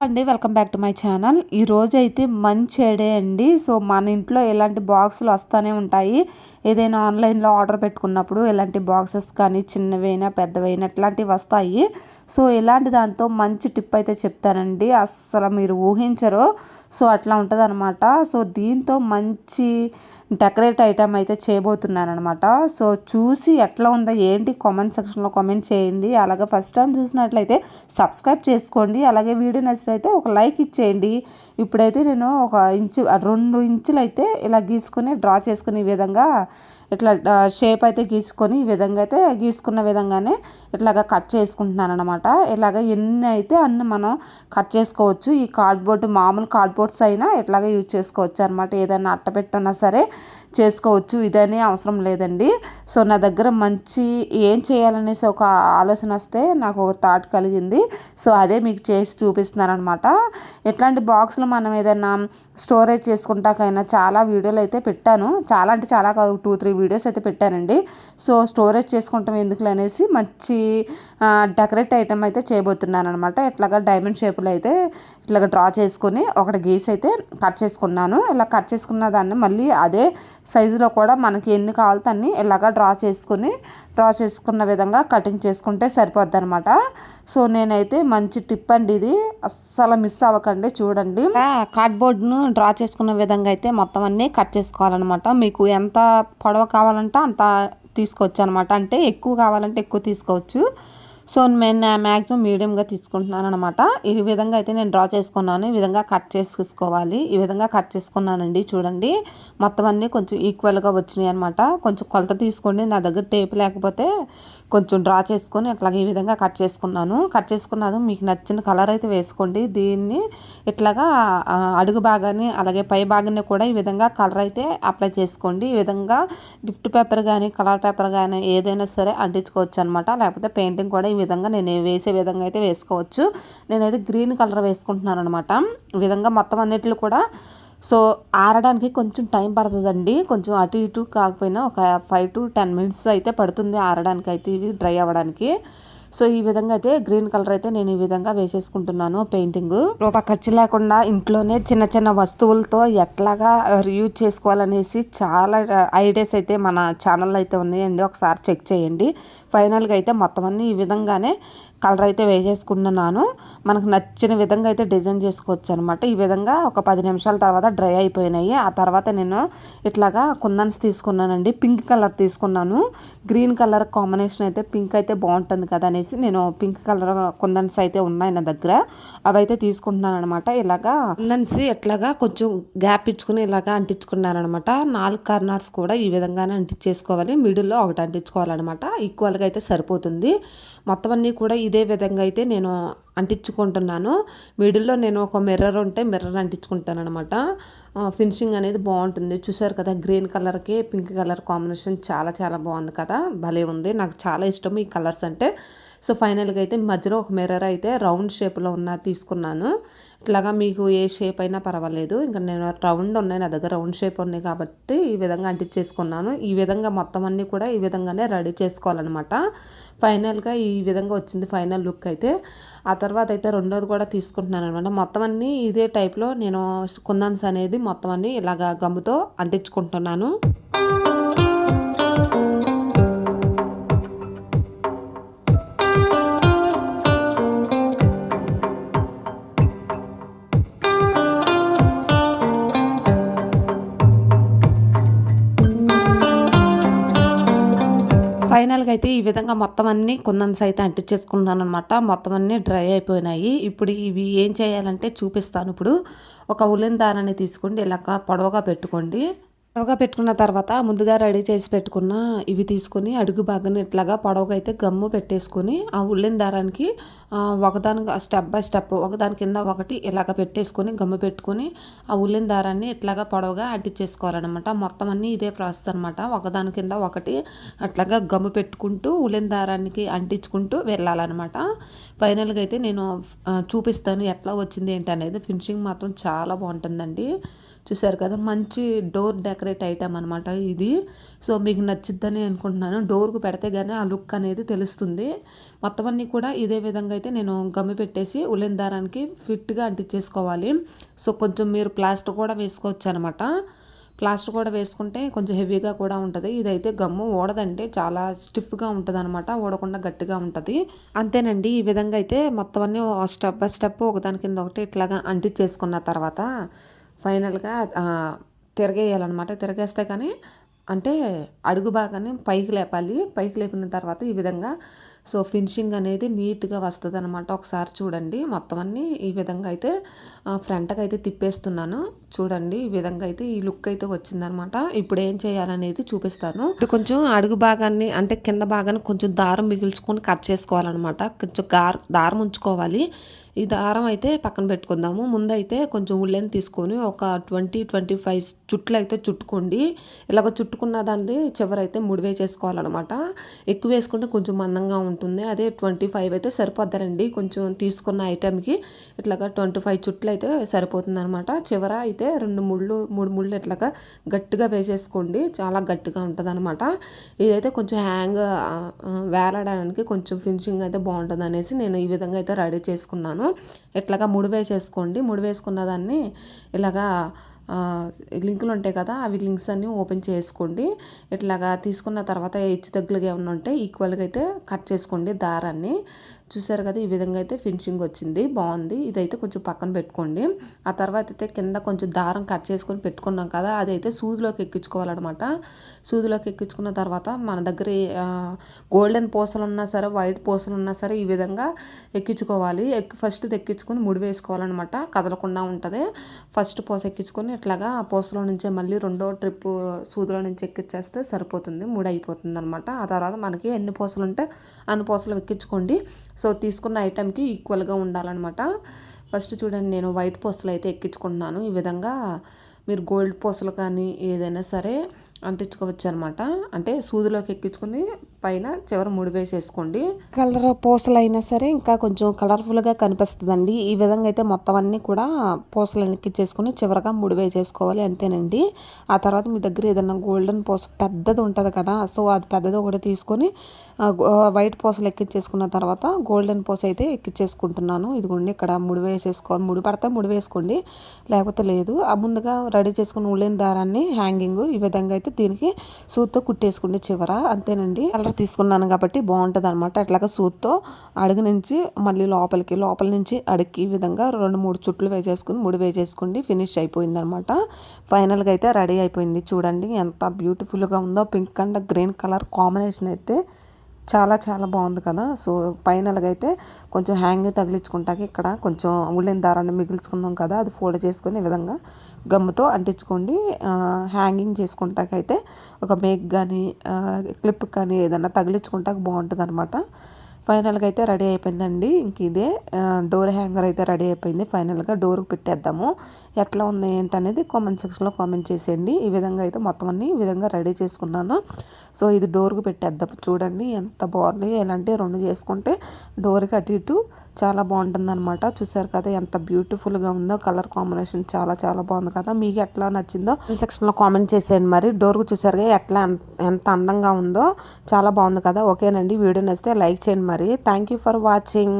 అండి welcome back to my channel. ఈ రోజు అయితే మంచి డే అండి. సో మన ఇంట్లో ఎలాంటి బాక్సులు వస్తూనే ఉంటాయి. ఏదైనా ఆన్లైన్లో ఆర్డర్ పెట్టుకున్నప్పుడు ఎలాంటి బాక్సెస్ కానీ చిన్నవైనా పెద్దవైనా ఇట్లాంటివి వస్తాయి. సో ఇలాంటి దాంతో మంచి టిప్ అయితే చెప్తానండి. అస్సలు మీరు ఊహించరు. సో అట్లా ఉంటుంది సో దీంతో మంచి డెకరేట్ ఐటమ్ అయితే చేయబోతున్నాను అనమాట సో చూసి ఎట్లా ఉందో ఏంటి కామెంట్ సెక్షన్లో కామెంట్ చేయండి. అలాగే ఫస్ట్ టైం చూసినట్లయితే సబ్స్క్రైబ్ చేసుకోండి. అలాగే వీడియో నచ్చినైతే ఒక లైక్ ఇచ్చేయండి. ఇప్పుడైతే నేను ఒక ఇంచు రెండు ఇంచులు అయితే ఇలా గీసుకొని డ్రా చేసుకునే విధంగా ఇట్లా షేప్ అయితే గీసుకొని ఈ విధంగా అయితే గీసుకున్న విధంగానే ఇట్లాగా కట్ చేసుకుంటున్నాను అనమాట ఇలాగ ఎన్ని అయితే అన్ని మనం కట్ చేసుకోవచ్చు ఈ కార్డ్బోర్డ్ మామూలు కార్డ్బోర్డ్స్ అయినా ఇట్లాగ యూజ్ చేసుకోవచ్చు అనమాట ఏదైనా అట్ట పెట్టున్నా సరే చేసుకోవచ్చు ఇదనే అవసరం లేదండి. సో నా దగ్గర మంచి ఏం చేయాలనేసి ఒక ఆలోచన వస్తే నాకు ఒక థాట్ కలిగింది. సో అదే మీకు చేసి చూపిస్తున్నాను అనమాట ఎట్లాంటి బాక్స్లో మనం ఏదైనా స్టోరేజ్ చేసుకుంటాకైనా చాలా వీడియోలు అయితే పెట్టాను. చాలా అంటే చాలా కాదు టూ త్రీ వీడియోస్ అయితే పెట్టానండి. సో స్టోరేజ్ చేసుకుంటాం ఎందుకు అనేసి మంచి డెకరేట్ ఐటమ్ అయితే చేయబోతున్నాను అనమాట ఇట్లాగా డైమండ్ షేపులో అయితే ఇట్లాగా డ్రా చేసుకొని ఒకటి గీస్ అయితే కట్ చేసుకున్నాను. ఇలా కట్ చేసుకున్న దాన్ని మళ్ళీ అదే సైజులో కూడా మనకి ఎన్ని కావాలో అన్ని ఇలాగా డ్రా చేసుకొని డ్రా చేసుకున్న విధంగా కటింగ్ చేసుకుంటే సరిపోద్ది అనమాట సో నేనైతే మంచి టిప్ అండి ఇది. అస్సలు మిస్ అవ్వకండి చూడండి. కార్డ్బోర్డ్ను డ్రా చేసుకున్న విధంగా అయితే మొత్తం అన్నీ కట్ చేసుకోవాలన్నమాట. మీకు ఎంత పొడవ కావాలంటే అంత తీసుకోవచ్చు అనమాట అంటే ఎక్కువ కావాలంటే ఎక్కువ తీసుకోవచ్చు. సో నేను మ్యాక్సిమం మీడియంగా తీసుకుంటున్నాను అనమాట ఈ విధంగా అయితే నేను డ్రా చేసుకున్నాను. ఈ విధంగా కట్ చేసుకోవాలి. ఈ విధంగా కట్ చేసుకున్నానండి చూడండి. మొత్తం అన్నీ కొంచెం ఈక్వల్గా వచ్చినాయి అనమాట కొంచెం కొలత తీసుకోండి. నా దగ్గర టేప్ లేకపోతే కొంచెం డ్రా చేసుకొని అట్లాగే ఈ విధంగా కట్ చేసుకున్నాను. కట్ చేసుకున్నది మీకు నచ్చిన కలర్ అయితే వేసుకోండి. దీన్ని ఇట్లాగా అడుగు భాగాన్ని అలాగే పై భాగాన్ని కూడా ఈ విధంగా కలర్ అయితే అప్లై చేసుకోండి. ఈ విధంగా గిఫ్ట్ పేపర్ కానీ కలర్ పేపర్ కానీ ఏదైనా సరే అంటించుకోవచ్చు అనమాట లేకపోతే పెయింటింగ్ కూడా ఈ విధంగా నేను వేసే విధంగా అయితే వేసుకోవచ్చు. నేనైతే గ్రీన్ కలర్ వేసుకుంటున్నాను అనమాట ఈ విధంగా మొత్తం అన్నిటిలో కూడా సో ఆరడానికి కొంచెం టైం పడుతుందండి. కొంచెం అటు ఇటు కాకపోయినా ఒక ఫైవ్ టు టెన్ మినిట్స్ అయితే పడుతుంది ఆరడానికి అయితే ఇవి డ్రై అవ్వడానికి. సో ఈ విధంగా అయితే గ్రీన్ కలర్ అయితే నేను ఈ విధంగా వేసేసుకుంటున్నాను పెయింటింగ్. రూపా ఖర్చు లేకుండా ఇంట్లోనే చిన్న చిన్న వస్తువులతో ఎట్లాగా యూజ్ చేసుకోవాలనేసి చాలా ఐడియాస్ అయితే మన ఛానల్లో అయితే ఉన్నాయండి. ఒకసారి చెక్ చేయండి. ఫైనల్గా అయితే మొత్తం అన్ని ఈ విధంగానే కలర్ అయితే వేసేసుకున్నాను. మనకు నచ్చిన విధంగా అయితే డిజైన్ చేసుకోవచ్చు అనమాట ఈ విధంగా ఒక పది నిమిషాల తర్వాత డ్రై అయిపోయినాయి. ఆ తర్వాత నేను ఇట్లాగా కుందన్స్ తీసుకున్నానండి. పింక్ కలర్ తీసుకున్నాను. గ్రీన్ కలర్ కాంబినేషన్ అయితే పింక్ అయితే బాగుంటుంది కదా అనేసి నేను పింక్ కలర్ కుందన్స్ అయితే ఉన్నాయి నా దగ్గర. అవి అయితే తీసుకుంటున్నాను అనమాట ఇలాగా కుందన్స్ ఎట్లాగా కొంచెం గ్యాప్ ఇచ్చుకుని ఇలాగా అంటించుకున్నాను అనమాట నాలుగు కార్నర్స్ కూడా ఈ విధంగానే అంటించేసుకోవాలి. మిడిల్లో ఒకటి అంటించుకోవాలన్నమాట. ఈక్వల్గా అయితే సరిపోతుంది. మొత్తం అన్నీ కూడా ఇదే విధంగా అయితే నేను అంటించుకుంటున్నాను. మిడిల్లో నేను ఒక మిర్రర్ ఉంటే మిర్రర్ అంటించుకుంటాను అనమాట ఫినిషింగ్ అనేది బాగుంటుంది. చూసారు కదా గ్రీన్ కలర్కి పింక్ కలర్ కాంబినేషన్ చాలా చాలా బాగుంది కదా భలే ఉంది. నాకు చాలా ఇష్టం ఈ కలర్స్ అంటే. సో ఫైనల్గా అయితే మధ్యలో ఒక మిర్రర్ అయితే రౌండ్ షేప్లో ఉన్న తీసుకున్నాను. ఇట్లాగా మీకు ఏ షేప్ అయినా పర్వాలేదు. ఇంకా నేను రౌండ్ ఉన్నాయి నా దగ్గర రౌండ్ షేప్ ఉన్నాయి కాబట్టి ఈ విధంగా అంటించేసుకున్నాను. ఈ విధంగా మొత్తం అన్నీ కూడా ఈ విధంగానే రెడీ చేసుకోవాలన్నమాట. ఫైనల్గా ఈ విధంగా వచ్చింది ఫైనల్ లుక్ అయితే. ఆ తర్వాత అయితే రెండోది కూడా తీసుకుంటున్నాను అనమాట మొత్తం అన్నీ ఇదే టైప్లో నేను కుందన్స్ అనేది మొత్తం అన్నీ ఇలాగా గమ్ముతో అంటించుకుంటున్నాను. ఫైనల్గా అయితే ఈ విధంగా మొత్తం అన్ని కుందన్స్ అయితే అంటించేసుకున్నాను అనమాట మొత్తం అన్నీ డ్రై అయిపోయినాయి. ఇప్పుడు ఇవి ఏం చేయాలంటే చూపిస్తాను. ఇప్పుడు ఒక ఉలెన్ దారాన్ని తీసుకోండి. ఇలాగ పొడవగా పెట్టుకోండి. పొడవుగా పెట్టుకున్న తర్వాత ముందుగా రెడీ చేసి పెట్టుకున్న ఇవి తీసుకొని అడుగు భాగాన్ని ఇట్లాగా పొడవుగా అయితే గమ్ము పెట్టేసుకొని ఆ ఉల్లెన్ దారానికి ఒకదాని స్టెప్ బై స్టెప్ ఒకదాని కింద ఒకటి ఇలాగ పెట్టేసుకొని గమ్ము పెట్టుకొని ఆ ఉల్లెన్ దారాన్ని ఇట్లాగా పొడవుగా అంటించేసుకోవాలన్నమాట. మొత్తం అన్నీ ఇదే ప్రాసెస్ అనమాట ఒకదాని కింద ఒకటి అట్లాగా గమ్ము పెట్టుకుంటూ ఉల్లెన్ దారానికి అంటించుకుంటూ వెళ్ళాలన్నమాట. ఫైనల్గా అయితే నేను చూపిస్తాను ఎట్లా వచ్చింది ఏంటి అనేది ఫినిషింగ్ మాత్రం చాలా బాగుంటుందండి. చూసారు కదా మంచి డోర్ డెకరేట్ ఐటెం ఐటమ్ అనమాట ఇది. సో మీకు నచ్చిద్దని అనుకుంటున్నాను. డోర్కు పెడితే కానీ ఆ లుక్ అనేది తెలుస్తుంది. మొత్తం అన్నీ కూడా ఇదే విధంగా అయితే నేను గమ్మి పెట్టేసి ఉలెన్ దారానికి ఫిట్గా అంటించేసుకోవాలి. సో కొంచెం మీరు ప్లాస్టర్ కూడా వేసుకోవచ్చు అనమాట ప్లాస్టర్ కూడా వేసుకుంటే కొంచెం హెవీగా కూడా ఉంటుంది. ఇదైతే గమ్ము ఓడదంటే చాలా స్టిఫ్గా ఉంటుంది అనమాట ఓడకుండా గట్టిగా ఉంటుంది. అంతేనండి ఈ విధంగా అయితే మొత్తం అన్నీ స్టెప్ బై స్టెప్ ఒకదాని కింద ఒకటి ఇట్లాగా అంటించేసుకున్న తర్వాత ఫైనల్గా తిరగేయాలన్నమాట. తిరగేస్తే కానీ అంటే అడుగు భాగాన్ని పైకి లేపాలి. పైకి లేపిన తర్వాత ఈ విధంగా సో ఫినిషింగ్ అనేది నీట్గా వస్తుంది అనమాట ఒకసారి చూడండి. మొత్తం అన్నీ ఈ విధంగా అయితే ఫ్రంట్కి అయితే తిప్పేస్తున్నాను. చూడండి. ఈ విధంగా అయితే ఈ లుక్ అయితే వచ్చిందనమాట ఇప్పుడు ఏం చేయాలనేది చూపిస్తాను. ఇప్పుడు కొంచెం అడుగు భాగాన్ని అంటే కింద భాగాన్ని కొంచెం దారం మిగిల్చుకొని కట్ చేసుకోవాలన్నమాట. కొంచెం దారం ఉంచుకోవాలి. ఈ దారం అయితే పక్కన పెట్టుకుందాము. ముందైతే కొంచెం ఉల్లెన్ తీసుకొని ఒక ట్వంటీ ట్వంటీ ఫైవ్ చుట్లు అయితే చుట్టుకోండి. ఇలాగ చుట్టుకున్న దాన్ని చివరైతే ముడి వేసేసుకోవాలన్నమాట. ఎక్కువ వేసుకుంటే కొంచెం మందంగా ఉంటుంది. అదే ట్వంటీ ఫైవ్ అయితే సరిపోద్దరండి కొంచెం తీసుకున్న ఐటెంకి ఇట్లాగా ట్వంటీ ఫైవ్ చుట్లు అయితే సరిపోతుంది అనమాట చివర అయితే రెండు ముళ్ళు మూడు ముళ్ళు ఇట్లాగా గట్టిగా వేసేసుకోండి. చాలా గట్టిగా ఉంటుంది అనమాట ఇదైతే కొంచెం హ్యాంగ్ వేలాడడానికి కొంచెం ఫినిషింగ్ అయితే బాగుంటుంది అనేసి నేను ఈ విధంగా అయితే రెడీ చేసుకున్నాను. ఇట్లాగా ముడి వేసేసుకోండి. ముడి వేసుకున్న దాన్ని ఇలాగా లింకులు ఉంటాయి కదా అవి లింక్స్ అన్నీ ఓపెన్ చేసుకోండి. ఇట్లాగా తీసుకున్న తర్వాత హెచ్చు తగ్గులుగా ఏమైనా ఉంటే ఈక్వల్గా అయితే కట్ చేసుకోండి దారాన్ని. చూసారు కదా ఈ విధంగా అయితే ఫినిషింగ్ వచ్చింది. బాగుంది. ఇదైతే కొంచెం పక్కన పెట్టుకోండి. ఆ తర్వాత అయితే కింద కొంచెం దారం కట్ చేసుకొని పెట్టుకున్నాం కదా అదైతే సూదిలోకి ఎక్కించుకోవాలన్నమాట. సూదిలోకి ఎక్కించుకున్న తర్వాత మన దగ్గర గోల్డెన్ పూసలు ఉన్నా సరే వైట్ పూసలు ఉన్నా సరే ఈ విధంగా ఎక్కించుకోవాలి. ఫస్ట్ ఎక్కించుకొని ముడి వేసుకోవాలన్నమాట. కదలకుండా ఉంటుంది. ఫస్ట్ పూస ఎక్కించుకొని ఇట్లాగా ఆ పూసలో నుంచే మళ్ళీ రెండో ట్రిప్ సూదిలో నుంచి ఎక్కించేస్తే సరిపోతుంది. ముడి అయిపోతుంది అనమాట ఆ తర్వాత మనకి ఎన్ని పూసలు ఉంటే అన్ని పూసలు ఎక్కించుకోండి. సో తీసుకున్న ఐటెంకి ఈక్వల్గా ఉండాలన్నమాట. ఫస్ట్ చూడండి నేను వైట్ పూసలు అయితే ఎక్కించుకుంటున్నాను. ఈ విధంగా మీరు గోల్డ్ పూసలు కానీ ఏదైనా సరే అంటించుకోవచ్చు అనమాట అంటే సూదిలోకి ఎక్కించుకుని పైన చివరి ముడి వేసేసుకోండి. కలర్ పూసలు అయినా సరే ఇంకా కొంచెం కలర్ఫుల్గా కనిపిస్తుందండి. ఈ విధంగా అయితే మొత్తం అన్నీ కూడా పూసలు ఎక్కించేసుకుని చివరగా ముడి వేసేసుకోవాలి అంతేనండి. ఆ తర్వాత మీ దగ్గర ఏదైనా గోల్డెన్ పూస పెద్దది ఉంటుంది కదా సో అది పెద్దది ఒకటి తీసుకొని వైట్ పూసలు ఎక్కించేసుకున్న తర్వాత గోల్డెన్ పూస అయితే ఎక్కించేసుకుంటున్నాను ఇదిగోండి ఇక్కడ ముడి వేసేసుకోవాలి. ముడి పడితే ముడి వేసుకోండి. లేకపోతే లేదు. ఆ ముందుగా రెడీ చేసుకున్న ఉళ్ళిన దారాన్ని హ్యాంగింగ్ ఈ విధంగా అయితే దీనికి సూత్తో కుట్టేసుకోండి చివర. అంతేనండి. కలర్ తీసుకున్నాను కాబట్టి బాగుంటుంది అనమాట అట్లాగా సూత్తో అడుగు నుంచి మళ్ళీ లోపలికి లోపల నుంచి అడుక్కి ఈ విధంగా రెండు మూడు చుట్లు వేసేసుకుని ముడి వేసేసుకోండి ఫినిష్ అయిపోయింది అనమాట ఫైనల్గా అయితే రెడీ అయిపోయింది. చూడండి ఎంత బ్యూటిఫుల్గా ఉందో pink and green colour combination అయితే చాలా చాలా బాగుంది కదా. సో ఫైనల్గా అయితే కొంచెం హ్యాంగ్ తగిలించుకుంటాక ఇక్కడ కొంచెం ఉళ్ళిన దారాన్ని మిగిల్చుకున్నాం కదా అది ఫోల్డ్ చేసుకుని ఈ విధంగా గమ్ముతో అంటించుకోండి. హ్యాంగింగ్ చేసుకుంటాకైతే ఒక మేక్ కానీ క్లిప్ కానీ ఏదైనా తగిలించుకుంటాక బాగుంటుంది అనమాట ఫైనల్గా అయితే రెడీ అయిపోయిందండి. ఇంక ఇదే డోర్ హ్యాంగర్ అయితే రెడీ అయిపోయింది. ఫైనల్గా డోర్కి పెట్టేద్దాము. ఎట్లా ఉంది ఏంటనేది కామెంట్ సెక్షన్లో కామెంట్ చేసేయండి. ఈ విధంగా అయితే మొత్తం అన్ని ఈ విధంగా రెడీ చేసుకున్నాను. సో ఇది డోర్కి పెట్టేద్దాం. చూడండి ఎంత బాగుంది ఎలాంటి రెండు చేసుకుంటే డోర్కి అటు ఇటు చాలా బాగుంటుంది అనమాట చూసారు కదా ఎంత బ్యూటిఫుల్గా ఉందో కలర్ కాంబినేషన్ చాలా చాలా బాగుంది కదా. మీకు ఎట్లా నచ్చిందో సెక్షన్లో కామెంట్ చేసేయండి మరి. డోర్కు చూసారుగా ఎట్లా ఎంత అందంగా ఉందో చాలా బాగుంది కదా. ఓకేనండి వీడియో నచ్చితే లైక్ చేయండి మరి. Thank for watching.